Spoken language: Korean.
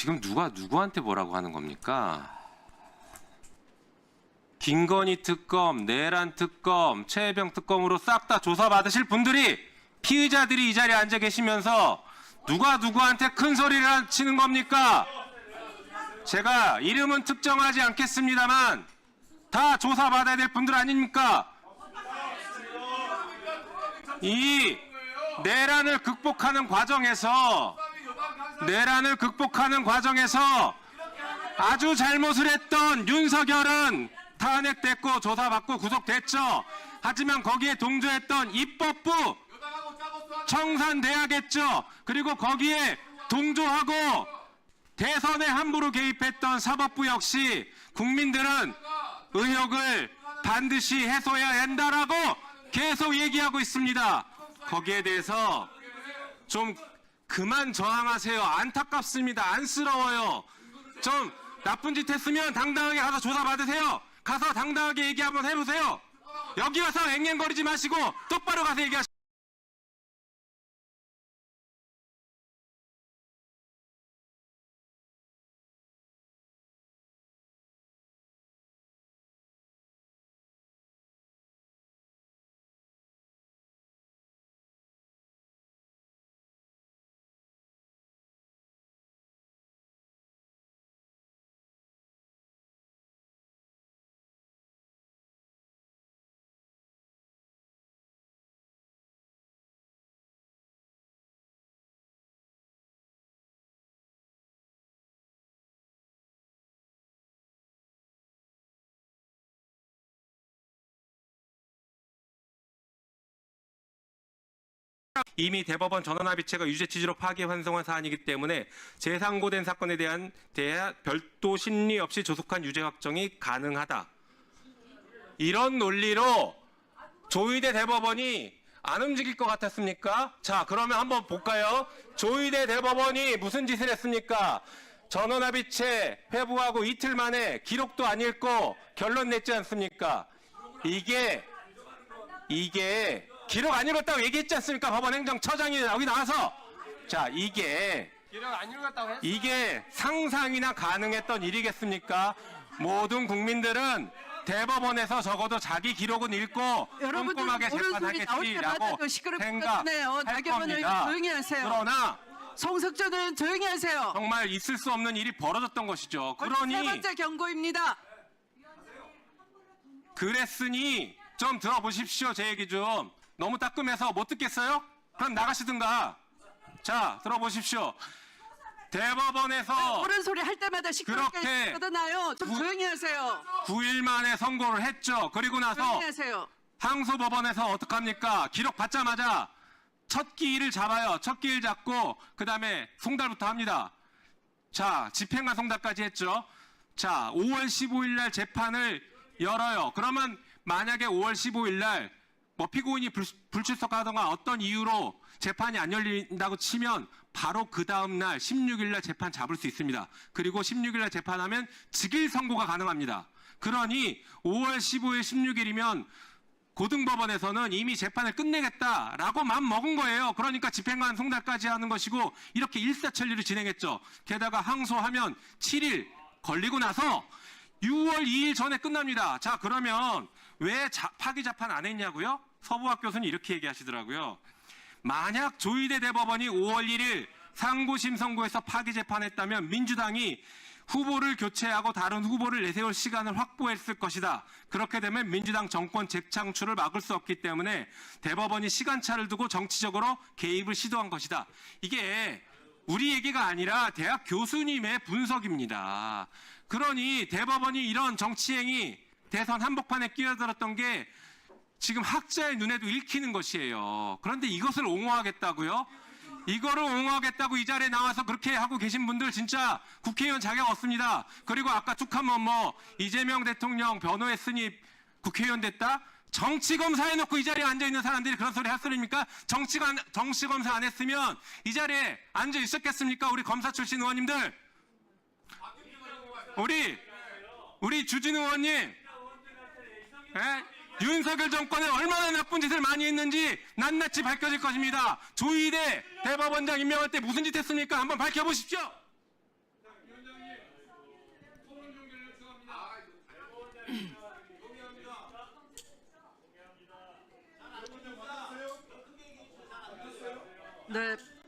지금 누가 누구한테 뭐라고 하는 겁니까? 김건희 특검, 내란 특검, 최혜병 특검으로 싹 다 조사받으실 분들이 피의자들이 이 자리에 앉아 계시면서 누가 누구한테 큰 소리를 치는 겁니까? 제가 이름은 특정하지 않겠습니다만 다 조사받아야 될 분들 아닙니까? 이 내란을 극복하는 과정에서 내란을 극복하는 과정에서 아주 잘못을 했던 윤석열은 탄핵됐고 조사받고 구속됐죠. 하지만 거기에 동조했던 입법부 청산돼야겠죠. 그리고 거기에 동조하고 대선에 함부로 개입했던 사법부 역시 국민들은 의혹을 반드시 해소해야 한다라고 계속 얘기하고 있습니다. 거기에 대해서 좀 그만 저항하세요. 안타깝습니다. 안쓰러워요. 좀 나쁜 짓 했으면 당당하게 가서 조사 받으세요. 가서 당당하게 얘기 한번 해보세요. 여기 와서 앵앵거리지 마시고 똑바로 가서 얘기하세요. 이미 대법원 전원합의체가 유죄 취지로 파기 환송한 사안이기 때문에 재상고된 사건에 대한 대한 별도 심리 없이 조속한 유죄 확정이 가능하다. 이런 논리로 조의대 대법원이 안 움직일 것 같았습니까? 자, 그러면 한번 볼까요? 조의대 대법원이 무슨 짓을 했습니까? 전원합의체 회부하고 이틀 만에 기록도 안 읽고 결론 냈지 않습니까? 이게 이게 기록 안 읽었다고 얘기했지 않습니까? 법원 행정처장이 여기 나와서 자 이게 기록 안 읽었다고 했어. 이게 상상이나 가능했던 일이겠습니까? 모든 국민들은 대법원에서 적어도 자기 기록은 읽고 여러분들 꼼꼼하게 옳은 소리 나올 재판하겠지라고 시끄럽게 생각할 끝내요. 나경원 의원 겁니다. 조용히 하세요. 그러나 송석준 의원 조용히 하세요. 정말 있을 수 없는 일이 벌어졌던 것이죠. 세 그러니 번째 경고입니다. 그랬으니 좀 들어보십시오. 제 얘기 좀. 너무 따끔해서 못 듣겠어요? 그럼 나가시든가. 자, 들어보십시오. 대법원에서 옳은 소리 할 때마다 시끄럽게 그렇게 떠드나요? 좀 구- 조용히 하세요. 9일 만에 선고를 했죠. 그리고 나서 조용히 하세요. 항소법원에서 어떡합니까? 기록 받자마자 첫 기일을 잡아요. 첫 기일 잡고 그 다음에 송달부터 합니다. 자, 집행관 송달까지 했죠. 자, 5월 15일 날 재판을 열어요. 그러면 만약에 5월 15일 날 뭐 피고인이 불, 불출석하거나 어떤 이유로 재판이 안 열린다고 치면 바로 그 다음 날 16일 날 재판 잡을 수 있습니다. 그리고 16일 날 재판하면 즉일 선고가 가능합니다. 그러니 5월 15일 16일이면 고등법원에서는 이미 재판을 끝내겠다라고 마음 먹은 거예요. 그러니까 집행관 송달까지 하는 것이고 이렇게 일사천리로 진행했죠. 게다가 항소하면 7일 걸리고 나서 6월 2일 전에 끝납니다. 자 그러면 왜 자- 파기 재판 안 했냐고요? 서부학 교수는 이렇게 얘기하시더라고요. 만약 조희대 대법원이 5월 1일 상고심 선고에서 파기 재판했다면 민주당이 후보를 교체하고 다른 후보를 내세울 시간을 확보했을 것이다. 그렇게 되면 민주당 정권 재창출을 막을 수 없기 때문에 대법원이 시간차를 두고 정치적으로 개입을 시도한 것이다. 이게 우리 얘기가 아니라 대학 교수님의 분석입니다. 그러니 대법원이 이런 정치행위 대선 한복판에 끼어들었던 게 지금 학자의 눈에도 읽히는 것이에요. 그런데 이것을 옹호하겠다고요? 이거를 옹호하겠다고 이 자리에 나와서 그렇게 하고 계신 분들 진짜 국회의원 자격 없습니다. 그리고 아까 툭하면 뭐 이재명 대통령 변호했으니 국회의원 됐다? 정치 검사 해놓고 이 자리에 앉아 있는 사람들이 그런 소리 할 소리입니까? 정치가 정치 검사 안 했으면 이 자리에 앉아 있었겠습니까? 우리 검사 출신 의원님들, 우리 우리 주진 의원님, 예? 윤석열 정권에 얼마나 나쁜 짓을 많이 했는지 낱낱이 밝혀질 것입니다. 조희대 대법원장 임명할 때 무슨 짓 했습니까? 한번 밝혀보십시오. 네.